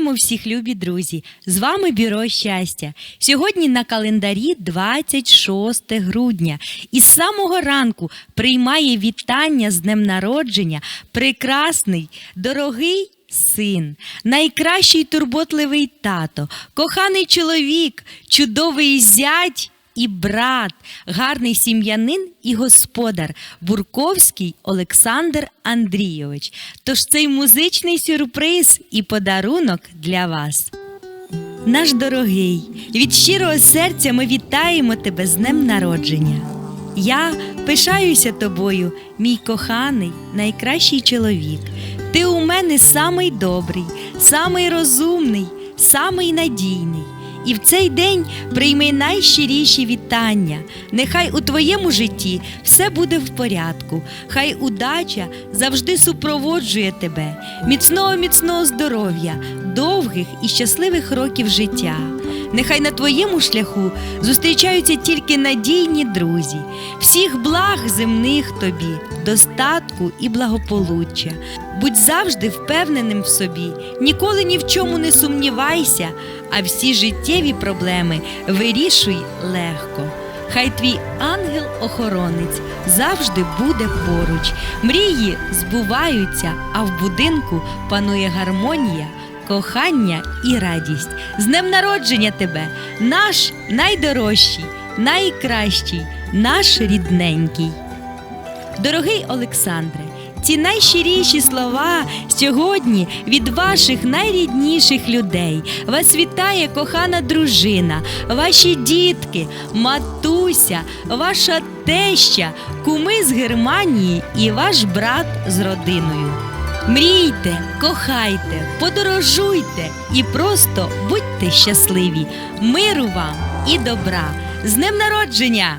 Вітаємо всіх, любі друзі! З вами Бюро щастя. Сьогодні на календарі 26 грудня. І з самого ранку приймає вітання з днем народження прекрасний, дорогий син, найкращий турботливий тато, коханий чоловік, чудовий зять. І брат, гарний сім'янин і господар Бурковський Олександр Андрійович. Тож цей музичний сюрприз і подарунок для вас. Наш дорогий, від щирого серця ми вітаємо тебе з днем народження. Я пишаюся тобою, мій коханий, найкращий чоловік. Ти у мене самий добрий, самий розумний, самий надійний. І в цей день прийми найщиріші вітання. Нехай у твоєму житті все буде в порядку. Хай удача завжди супроводжує тебе, міцного, міцного здоров'я, довгих і щасливих років життя. Нехай на твоєму шляху зустрічаються тільки надійні друзі, всіх благ земних тобі, достатку і благополуччя. Будь завжди впевненим в собі, ніколи ні в чому не сумнівайся, а всі життєві проблеми вирішуй легко. Хай твій ангел-охоронець завжди буде поруч. Мрії збуваються, а в будинку панує гармонія, кохання і радість. З днем народження тебе, наш найдорожчий, найкращий, наш рідненький. Дорогий Олександре, ці найщиріші слова сьогодні від ваших найрідніших людей. Вас вітає кохана дружина, ваші дітки, матуся, ваша теща, куми з Германії і ваш брат з родиною. Мрійте, кохайте, подорожуйте і просто будьте щасливі. Миру вам і добра! З днем народження!